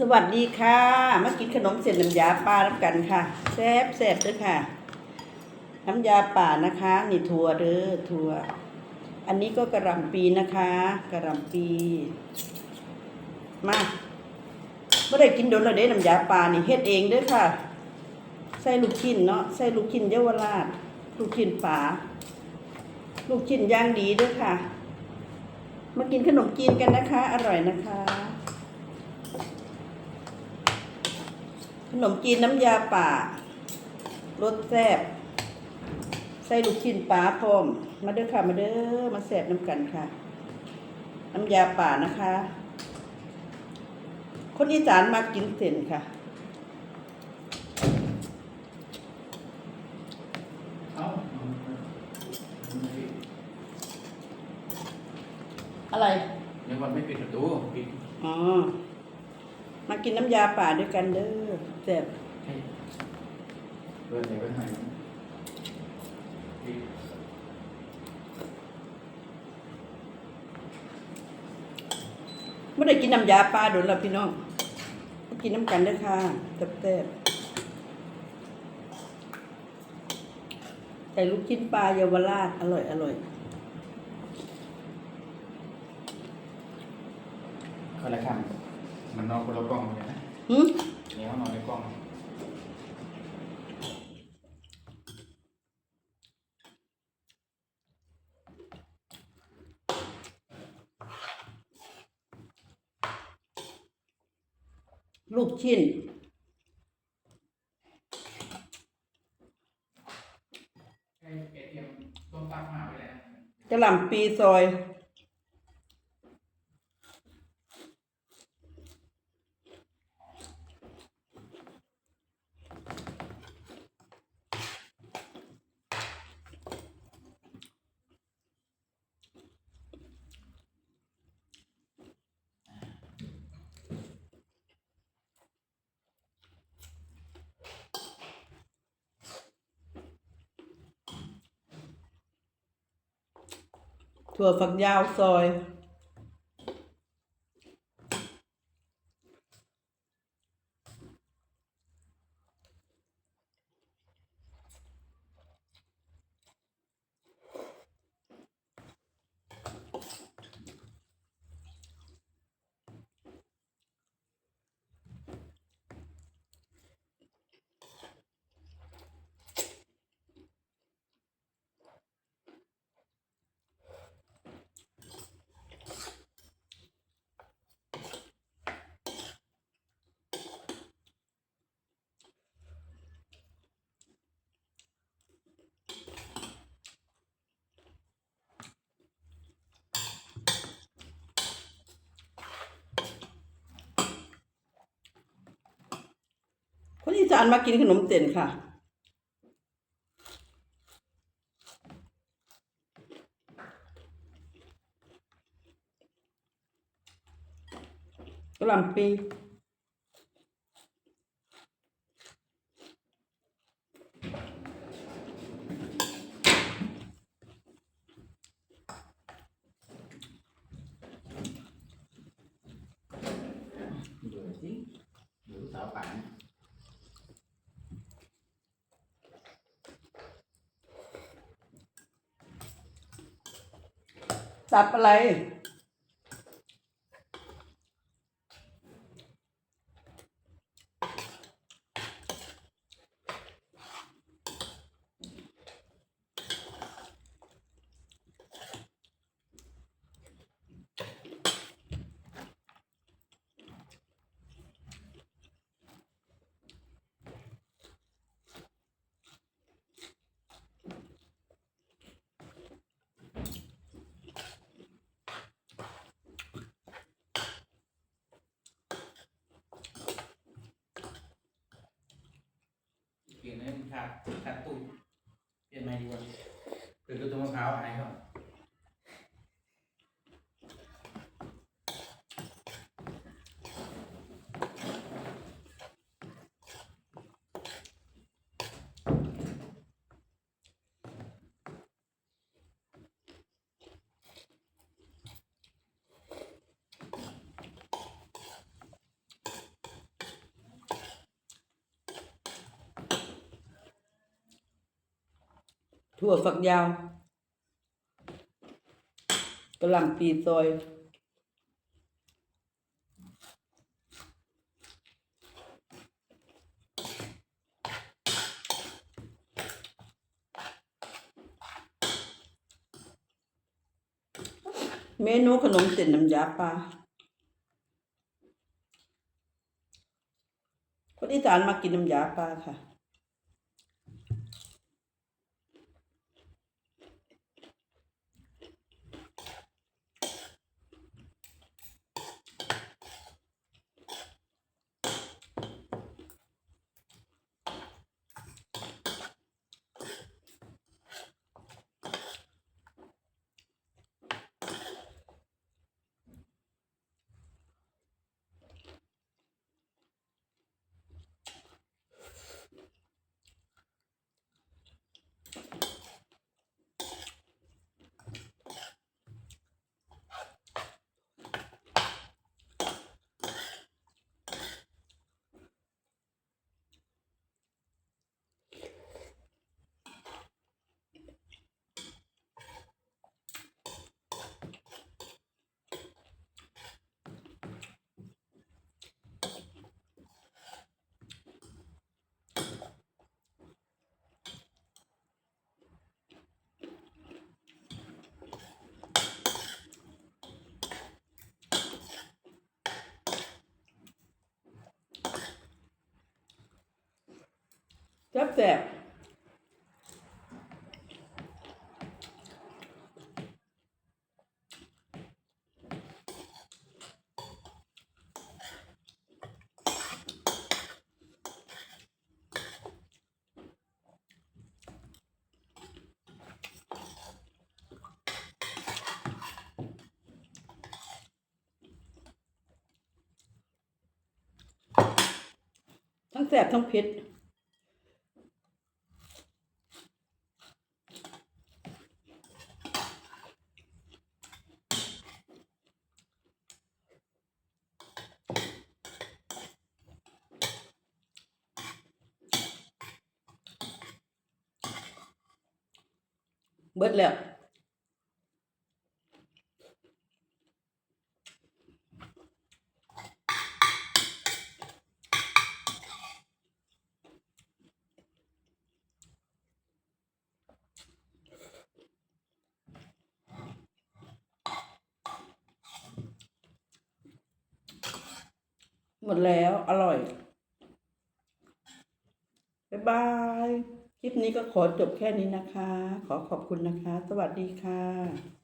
สวัสดีค่ะ มากินขนมเส้นน้ำยาป่าน้ำกันค่ะแซ่บแซ่บด้วยค่ะ น้ำยาป่านะคะ นี่ถั่วเด้อถั่ว อันนี้ก็กระหล่ำปีนะคะกระหล่ำปี มาเมื่อได้กินโดนแล้วเด้น้ำยาป่านี่เฮ็ดเองเด้อค่ะ ใส่ลูกชิ้นเนาะใส่ลูกชิ้นเยาวราช ลูกชิ้นป่าลูกชิ้นย่างดีเด้วยค่ะ มากินขนมจีนกันนะคะ อร่อยนะคะ ขนมจีนน้ำยาป่ารสแซ่บใส่ลูกชิ้นปลาพร้อม มาเด้อค่ะ มาเด้อมาแซ่บน้ำกันค่ะ น้ำยาป่านะคะ คนอีสานมากินเส้นค่ะเอ้าอะไร เดี๋ยวก่อนไม่ปิดประตูปิดอ๋อ มากินน้ำยาป่าด้วยกันเด้อแซ่บเปิดเดี๋ยวไปให้ปิดไม่ได้กินน้ำยาป่าโดนแล้วพี่น้อง กินน้ำกันเด้อค่ะแซ่บแซ่บใส่ลูกชิ้นปลาเยาวราชอร่อย อร่อยคนละคำ มันนอนคนละกล้องเลยนะหืมเนี่ยเขานอนในกล้องลูกชิ้นไอ้เอทีเอ็มต้มตั้งมาไปแล้วกระหล่ำปีซอย ถั่วฝัก คนอีสานมากินขนมเส้นค่ะ กระหล่ำปีดูสิดูสาวป่าน สับอะไร ขาดขาดตู้เปลี่ยนใหม่ดีกว่าเปลี่ยนตัวมะพร้าวหายก่อ ถั่วฝักยาวกระหล่ำปีซอยเมนูขนมเส้นน้ำยาปลาคนอีสานมากินน้ำยาปลาค่ะ แซ่บแซ่บทั้งแซ่บทั้งเผ็ด เบิดแล้วหมดแล้ว อร่อย บ๊ายบาย คลิปนี้ก็ขอจบแค่นี้นะคะ ขอขอบคุณนะคะ สวัสดีค่ะ